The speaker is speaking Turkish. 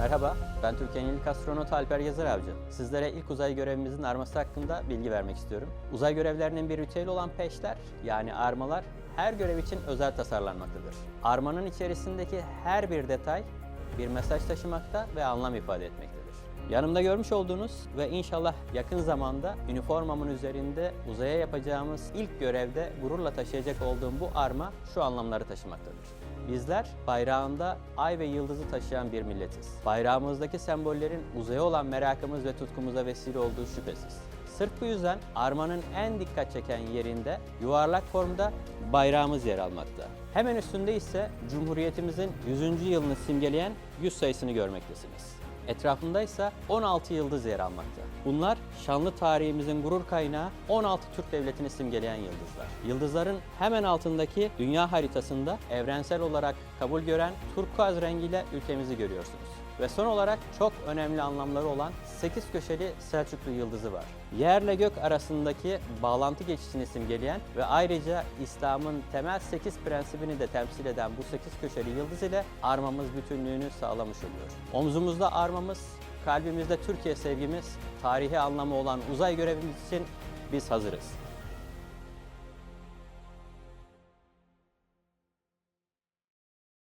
Merhaba, ben Türkiye'nin ilk astronotu Alper Yazar Avcı. Sizlere ilk uzay görevimizin arması hakkında bilgi vermek istiyorum. Uzay görevlerinin bir ritüeli olan peşler, yani armalar, her görev için özel tasarlanmaktadır. Armanın içerisindeki her bir detay bir mesaj taşımakta ve anlam ifade etmektedir. Yanımda görmüş olduğunuz ve inşallah yakın zamanda üniformamın üzerinde uzaya yapacağımız ilk görevde gururla taşıyacak olduğum bu arma şu anlamları taşımaktadır. Bizler bayrağında ay ve yıldızı taşıyan bir milletiz. Bayrağımızdaki sembollerin uzaya olan merakımız ve tutkumuza vesile olduğu şüphesiz. Sırf bu yüzden armanın en dikkat çeken yerinde yuvarlak formda bayrağımız yer almakta. Hemen üstünde ise Cumhuriyetimizin 100. yılını simgeleyen 100 sayısını görmektesiniz. Etrafında ise 16 yıldız yer almakta. Bunlar şanlı tarihimizin gurur kaynağı 16 Türk Devleti'ni simgeleyen yıldızlar. Yıldızların hemen altındaki dünya haritasında evrensel olarak kabul gören turkuaz rengiyle ülkemizi görüyorsunuz. Ve son olarak çok önemli anlamları olan 8 köşeli Selçuklu yıldızı var. Yerle gök arasındaki bağlantı geçişini simgeleyen ve ayrıca İslam'ın temel 8 prensibini de temsil eden bu 8 köşeli yıldız ile armamız bütünlüğünü sağlamış oluyor. Omzumuzda armamız, kalbimizde Türkiye sevgimiz, tarihi anlamı olan uzay görevimiz için biz hazırız.